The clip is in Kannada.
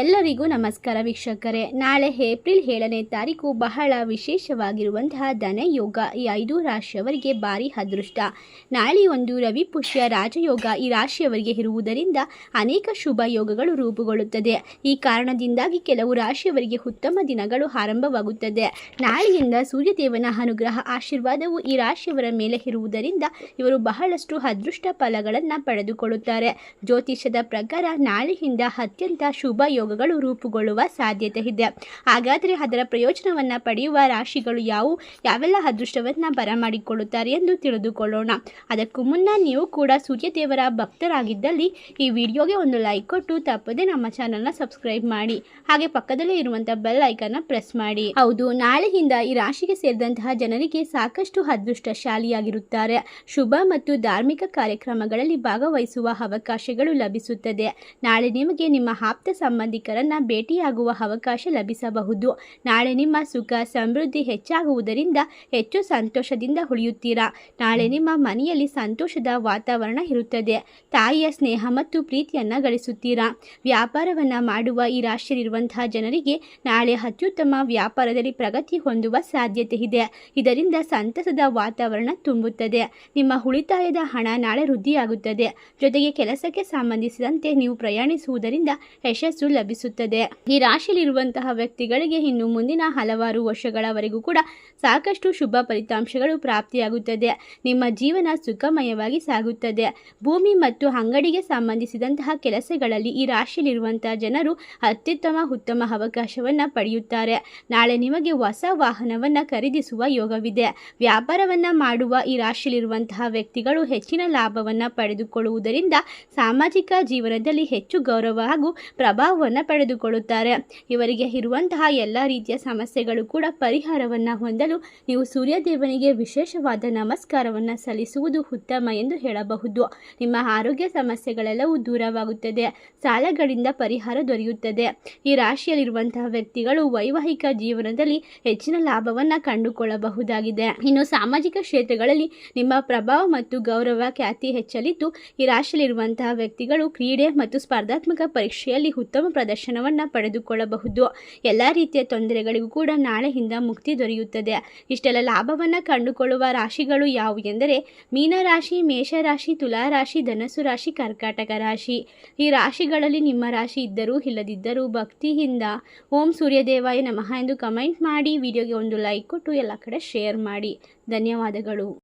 ಎಲ್ಲರಿಗೂ ನಮಸ್ಕಾರ ವೀಕ್ಷಕರೇ. ನಾಳೆ ಏಪ್ರಿಲ್ ಏಳನೇ ತಾರೀಕು ಬಹಳ ವಿಶೇಷವಾಗಿರುವಂತಹ ಧನಯೋಗ ಈ ಐದು ರಾಶಿಯವರಿಗೆ ಭಾರಿ ಅದೃಷ್ಟ. ನಾಳೆ ಒಂದು ರವಿ ಪುಷ್ಯ ರಾಜಯೋಗ ಈ ರಾಶಿಯವರಿಗೆ ಇರುವುದರಿಂದ ಅನೇಕ ಶುಭ ಯೋಗಗಳು ರೂಪುಗೊಳ್ಳುತ್ತದೆ. ಈ ಕಾರಣದಿಂದಾಗಿ ಕೆಲವು ರಾಶಿಯವರಿಗೆ ಉತ್ತಮ ದಿನಗಳು ಆರಂಭವಾಗುತ್ತದೆ. ನಾಳೆಯಿಂದ ಸೂರ್ಯದೇವನ ಅನುಗ್ರಹ ಆಶೀರ್ವಾದವು ಈ ರಾಶಿಯವರ ಮೇಲೆ ಇರುವುದರಿಂದ ಇವರು ಬಹಳಷ್ಟು ಅದೃಷ್ಟ ಫಲಗಳನ್ನು ಪಡೆದುಕೊಳ್ಳುತ್ತಾರೆ. ಜ್ಯೋತಿಷ್ಯದ ಪ್ರಕಾರ ನಾಳೆಯಿಂದ ಅತ್ಯಂತ ಶುಭ ಯೋಗಗಳು ರೂಪುಗೊಳ್ಳುವ ಸಾಧ್ಯತೆ ಇದೆ. ಹಾಗಾದರೆ ಅದರ ಪ್ರಯೋಜನವನ್ನು ಪಡೆಯುವ ರಾಶಿಗಳು ಯಾವುವು? ಯಾವೆಲ್ಲ ಅದೃಷ್ಟವನ್ನು ಬರಮಾಡಿಕೊಳ್ಳುತ್ತಾರೆ ಎಂದು ತಿಳಿದುಕೊಳ್ಳೋಣ. ಅದಕ್ಕೂ ಮುನ್ನ ನೀವು ಕೂಡ ಸೂರ್ಯದೇವರ ಭಕ್ತರಾಗಿದ್ದಲ್ಲಿ ಈ ವಿಡಿಯೋಗೆ ಒಂದು ಲೈಕ್ ಕೊಟ್ಟು ತಪ್ಪದೆ ನಮ್ಮ ಚಾನಲ್ನ ಸಬ್ಸ್ಕ್ರೈಬ್ ಮಾಡಿ. ಹಾಗೆ ಪಕ್ಕದಲ್ಲೇ ಇರುವಂಥ ಬೆಲ್ ಐಕನ್ನ ಪ್ರೆಸ್ ಮಾಡಿ. ಹೌದು, ನಾಳೆಯಿಂದ ಈ ರಾಶಿಗೆ ಸೇರಿದಂತಹ ಜನರಿಗೆ ಸಾಕಷ್ಟು ಅದೃಷ್ಟಶಾಲಿಯಾಗಿರುತ್ತಾರೆ. ಶುಭ ಮತ್ತು ಧಾರ್ಮಿಕ ಕಾರ್ಯಕ್ರಮಗಳಲ್ಲಿ ಭಾಗವಹಿಸುವ ಅವಕಾಶಗಳು ಲಭಿಸುತ್ತದೆ. ನಾಳೆ ನಿಮಗೆ ನಿಮ್ಮ ಆಪ್ತ ಸಂಬಂಧಿಕರನ್ನ ಭೇಟಿಯಾಗುವ ಅವಕಾಶ ಲಭಿಸಬಹುದು. ನಾಳೆ ನಿಮ್ಮ ಸುಖ, ಸಮೃದ್ಧಿ ಹೆಚ್ಚಾಗುವುದರಿಂದ ಹೆಚ್ಚು ಸಂತೋಷದಿಂದ ಉಳಿಯುತ್ತೀರಾ? ನಾಳೆ ನಿಮ್ಮ ಮನೆಯಲ್ಲಿ ಸಂತೋಷದ ವಾತಾವರಣ ಇರುತ್ತದೆ. ತಾಯಿಯ ಸ್ನೇಹ ಮತ್ತು ಪ್ರೀತಿಯನ್ನ ಗಳಿಸುತ್ತೀರಾ? ವ್ಯಾಪಾರವನ್ನ ಮಾಡುವ ಈ ರಾಶಿಯಲ್ಲಿರುವಂತಹ ಜನರಿಗೆ ನಾಳೆ ಅತ್ಯುತ್ತಮ ವ್ಯಾಪಾರದಲ್ಲಿ ಪ್ರಗತಿ ಹೊಂದುವ ಸಾಧ್ಯತೆ ಇದೆ. ಇದರಿಂದ ಸಂತಸದ ವಾತಾವರಣ ತುಂಬುತ್ತದೆ. ನಿಮ್ಮ ಉಳಿತಾಯದ ಹಣ ನಾಳೆ ವೃದ್ಧಿಯಾಗುತ್ತದೆ. ಜೊತೆಗೆ ಕೆಲಸಕ್ಕೆ ಸಂಬಂಧಿಸಿದಂತೆ ನೀವು ಪ್ರಯಾಣಿಸುವುದರಿಂದ ಯಶಸ್ಸು ಲಭಿಸುತ್ತದೆ. ಈ ರಾಶಿಯಲ್ಲಿರುವಂತಹ ವ್ಯಕ್ತಿಗಳಿಗೆ ಇನ್ನು ಮುಂದಿನ ಹಲವಾರು ವರ್ಷಗಳವರೆಗೂ ಕೂಡ ಸಾಕಷ್ಟು ಶುಭ ಫಲಿತಾಂಶಗಳು ಪ್ರಾಪ್ತಿಯಾಗುತ್ತದೆ. ನಿಮ್ಮ ಜೀವನ ಸುಖಮಯವಾಗಿ ಸಾಗುತ್ತದೆ. ಭೂಮಿ ಮತ್ತು ಅಂಗಡಿಗೆ ಸಂಬಂಧಿಸಿದಂತಹ ಕೆಲಸಗಳಲ್ಲಿ ಈ ರಾಶಿಯಲ್ಲಿರುವಂತಹ ಜನರು ಅತ್ಯುತ್ತಮ, ಉತ್ತಮ ಅವಕಾಶವನ್ನು ಪಡೆಯುತ್ತಾರೆ. ನಾಳೆ ನಿಮಗೆ ಹೊಸ ವಾಹನವನ್ನು ಖರೀದಿಸುವ ಯೋಗವಿದೆ. ವ್ಯಾಪಾರವನ್ನು ಮಾಡುವ ಈ ರಾಶಿಯಲ್ಲಿರುವಂತಹ ವ್ಯಕ್ತಿಗಳು ಹೆಚ್ಚಿನ ಲಾಭವನ್ನು ಪಡೆದುಕೊಳ್ಳುವುದರಿಂದ ಸಾಮಾಜಿಕ ಜೀವನದಲ್ಲಿ ಹೆಚ್ಚು ಗೌರವ ಹಾಗೂ ಪ್ರಭಾವವನ್ನು ಪಡೆದುಕೊಳ್ಳುತ್ತಾರೆ. ಇವರಿಗೆ ಇರುವಂತಹ ಎಲ್ಲ ರೀತಿಯ ಸಮಸ್ಯೆಗಳು ಕೂಡ ಪರಿಹಾರವನ್ನು ಹೊಂದಲು ನೀವು ಸೂರ್ಯದೇವನಿಗೆ ವಿಶೇಷವಾದ ನಮಸ್ಕಾರವನ್ನು ಸಲ್ಲಿಸುವುದು ಉತ್ತಮ ಎಂದು ಹೇಳಬಹುದು. ನಿಮ್ಮ ಆರೋಗ್ಯ ಸಮಸ್ಯೆಗಳೆಲ್ಲವೂ ದೂರವಾಗುತ್ತದೆ. ಸಾಲಗಳಿಂದ ಪರಿಹಾರ ದೊರೆಯುತ್ತದೆ. ಈ ರಾಶಿಯಲ್ಲಿರುವಂತಹ ವ್ಯಕ್ತಿಗಳು ವೈವಾಹಿಕ ಜೀವನದಲ್ಲಿ ಹೆಚ್ಚಿನ ಲಾಭವನ್ನು ಕಂಡುಕೊಳ್ಳಬಹುದಾಗಿದೆ. ಇನ್ನು ಸಾಮಾಜಿಕ ಕ್ಷೇತ್ರಗಳಲ್ಲಿ ನಿಮ್ಮ ಪ್ರಭಾವ ಮತ್ತು ಗೌರವ ಖ್ಯಾತಿ ಹೆಚ್ಚಲಿದ್ದು, ಈ ರಾಶಿಯಲ್ಲಿರುವಂತಹ ವ್ಯಕ್ತಿಗಳು ಕ್ರೀಡೆ ಮತ್ತು ಸ್ಪರ್ಧಾತ್ಮಕ ಪರೀಕ್ಷೆಯಲ್ಲಿ ಉತ್ತಮ ಪ್ರದರ್ಶನವನ್ನು ಪಡೆದುಕೊಳ್ಳಬಹುದು. ಎಲ್ಲ ರೀತಿಯ ತೊಂದರೆಗಳಿಗೂ ಕೂಡ ನಾಳೆಯಿಂದ ಮುಕ್ತಿ ದೊರೆಯುತ್ತದೆ. ಇಷ್ಟೆಲ್ಲ ಲಾಭವನ್ನು ಕಂಡುಕೊಳ್ಳುವ ರಾಶಿಗಳು ಯಾವುವು ಎಂದರೆ, ಮೀನರಾಶಿ, ಮೇಷರಾಶಿ, ತುಲಾರಾಶಿ, ಧನಸ್ಸು ರಾಶಿ, ಕರ್ಕಾಟಕ ರಾಶಿ. ಈ ರಾಶಿಗಳಲ್ಲಿ ನಿಮ್ಮ ರಾಶಿ ಇದ್ದರೂ ಇಲ್ಲದಿದ್ದರೂ ಭಕ್ತಿಯಿಂದ ಓಂ ಸೂರ್ಯದೇವಾಯ ನಮಃ ಎಂದು ಕಮೆಂಟ್ ಮಾಡಿ, ವಿಡಿಯೋಗೆ ಒಂದು ಲೈಕ್ ಕೊಟ್ಟು ಎಲ್ಲ ಕಡೆ ಶೇರ್ ಮಾಡಿ. ಧನ್ಯವಾದಗಳು.